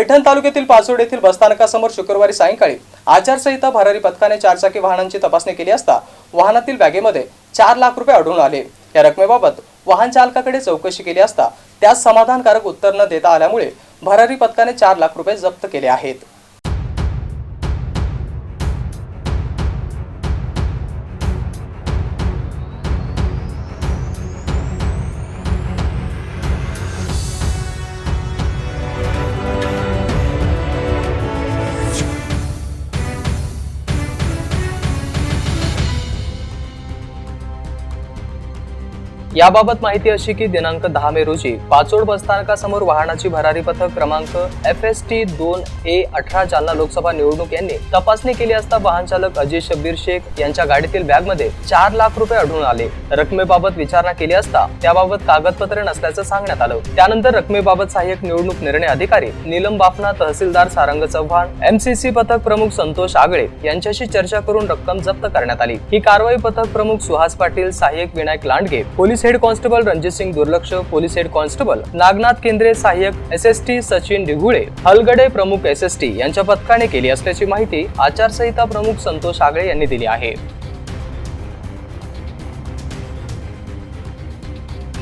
पैठण तालुक्यातील पाचोड येथील बसस्थानकासमोर शुक्रवारी सायंकाळी आचारसंहिता भरारी पथकाने चारचाकी वाहनांची तपासणी केली असता वाहनातील बॅगेमध्ये चार लाख रुपये आढळून आले. या रकमेबाबत वाहन चालकाकडे चौकशी केली असता त्यास समाधानकारक उत्तर न देता आल्यामुळे भरारी पथकाने चार लाख रुपये जप्त केले आहेत. याबाबत माहिती अशी की दिनांक दहा मे रोजी पाचोड बसस्थानकासमोर वाहनाची भरारी पथक क्रमांक एफ एस टी दोन ए अठरा जालना लोकसभा निवडणूक यांनी तपासणी केली असता वाहन चालक अजय शब्बीर शेख यांच्या गाडीतील बॅगमध्ये चार लाख रुपये आढळून आले. रकमेबाबत विचारणा केली असता त्याबाबत कागदपत्रे नसल्याचं सांगण्यात आलं. त्यानंतर रकमेबाबत सहाय्यक निवडणूक निर्णय अधिकारी नीलम बाफना तहसीलदार सारंग चव्हाण एमसीसी पथक प्रमुख संतोष आगळे यांच्याशी चर्चा करून रक्कम जप्त करण्यात आली. ही कारवाई पथक प्रमुख सुहास पाटील सहाय्यक Vinayak Landge police police head constable Ranjit Singh दुर्लक्ष police head constable Nagnath Kendre सहाय्यक S S T Sachin Dighule Halgade प्रमुख एस एस टी यांच्या पथकाने केली असल्याची माहिती आचारसंहिता प्रमुख संतोष आगळे यांनी दिली आहे.